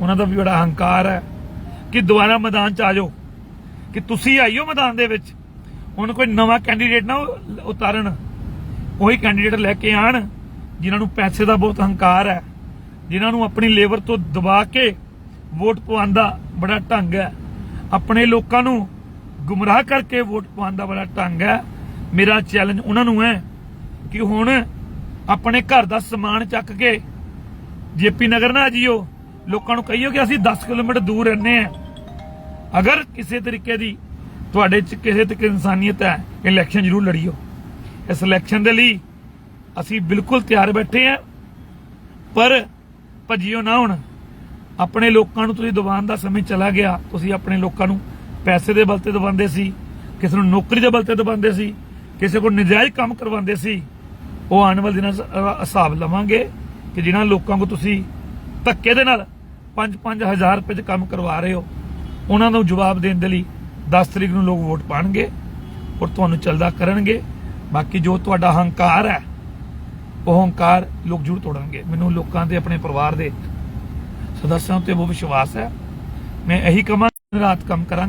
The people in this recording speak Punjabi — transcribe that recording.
ਉਹਨਾਂ ਦਾ ਵੀ ਬੜਾ ਹੰਕਾਰ ਹੈ ਕਿ ਦੁਬਾਰਾ ਮੈਦਾਨ ਚ ਆ ਜਾਓ, ਕਿ ਤੁਸੀਂ ਆਈਓ ਮੈਦਾਨ ਦੇ ਵਿੱਚ। ਹੁਣ ਕੋਈ ਨਵਾਂ ਕੈਂਡੀਡੇਟ ਨਾ ਉਤਾਰਨ, ਉਹੀ ਕੈਂਡੀਡੇਟ ਲੈ ਕੇ ਆਣ, ਜਿਨ੍ਹਾਂ ਨੂੰ ਪੈਸੇ ਦਾ ਬਹੁਤ ਹੰਕਾਰ ਹੈ, ਜਿਨ੍ਹਾਂ ਨੂੰ ਆਪਣੀ ਲੇਬਰ ਤੋਂ ਦਬਾ ਕੇ ਵੋਟ ਪਵਾਉਣ ਦਾ ਬੜਾ ਢੰਗ ਹੈ। ਆਪਣੇ ਲੋਕਾਂ ਨੂੰ ਗੁੰਮਰਾਹ ਕਰਕੇ ਵੋਟ ਪਾਉਣ ਦਾ ਬੜਾ ਢੰਗ ਹੈ। ਮੇਰਾ ਚੈਲੰਜ ਉਹਨਾਂ ਨੂੰ ਹੈ ਕਿ ਹੁਣ ਆਪਣੇ ਘਰ ਦਾ ਸਮਾਨ ਚੱਕ ਕੇ ਜੇਪੀ ਨਗਰ ਨਾ ਜੀਓ। ਲੋਕਾਂ ਨੂੰ ਕਹੀਓ ਕਿ ਅਸੀਂ 10 ਕਿਲੋਮੀਟਰ ਦੂਰ ਰਹਿੰਦੇ ਆ ਅਗਰ ਕਿਸੇ ਤਰੀਕੇ ਦੀ ਤੁਹਾਡੇ ਚ ਕਿਸੇ ਤੱਕ ਇਨਸਾਨੀਅਤ ਹੈ ਇਲੈਕਸ਼ਨ ਜ਼ਰੂਰ ਲੜੀਓ। ਇਸ ਇਲੈਕਸ਼ਨ ਦੇ ਲਈ ਅਸੀਂ ਬਿਲਕੁਲ ਤਿਆਰ ਬੈਠੇ ਆ ਪਰ ਭੱਜਿਓ ਨਾ ਹੁਣ। ਆਪਣੇ ਲੋਕਾਂ ਨੂੰ ਤੁਸੀਂ ਦਬਾਉਣ ਦਾ ਸਮੇਂ ਚਲਾ ਗਿਆ। ਤੁਸੀਂ ਆਪਣੇ ਲੋਕਾਂ ਨੂੰ ਪੈਸੇ ਦੇ ਬਲ ਤੇ ਦਬਾਉਂਦੇ ਸੀ, ਕਿਸੇ ਨੂੰ ਨੌਕਰੀ ਦੇ ਬਲ ਤੇ ਦਬਾਉਂਦੇ ਸੀ, ਕਿਸੇ ਕੋਲ ਨਜਾਇਜ਼ ਕੰਮ ਕਰਵਾਉਂਦੇ ਸੀ। ਉਹ ਆਉਣ ਵਾਲੇ ਦਿਨਾਂ ਹਿਸਾਬ ਲਵਾਂਗੇ ਕਿ ਜਿਨ੍ਹਾਂ ਲੋਕਾਂ ਨੂੰ ਤੁਸੀਂ ਧੱਕੇ ਦੇ ਨਾਲ 5-5000 ਰੁਪਏ 'ਚ ਕੰਮ ਕਰਵਾ ਰਹੇ ਹੋ। ਉਹਨਾਂ ਨੂੰ ਜਵਾਬ ਦੇਣ ਦੇ ਲਈ 10 ਤਰੀਕ ਨੂੰ ਲੋਕ ਵੋਟ ਪਾਣਗੇ ਔਰ ਤੁਹਾਨੂੰ ਚਲਦਾ ਕਰਨਗੇ। ਬਾਕੀ ਜੋ ਤੁਹਾਡਾ ਹੰਕਾਰ ਹੈ, ਉਹ ਹੰਕਾਰ ਲੋਕ ਜ਼ਰੂਰ ਤੋੜਨਗੇ। ਮੈਨੂੰ ਲੋਕਾਂ ਦੇ, ਆਪਣੇ ਪਰਿਵਾਰ ਦੇ ਸਦੱਸਿਆਂ ਤੇ ਬਹੁਤ ਵਿਸ਼ਵਾਸ ਹੈ। ਮੈਂ ਇਹੀ ਕਮਾਂ ਰਾਤ ਕੰਮ ਕਰਾਂਗੇ।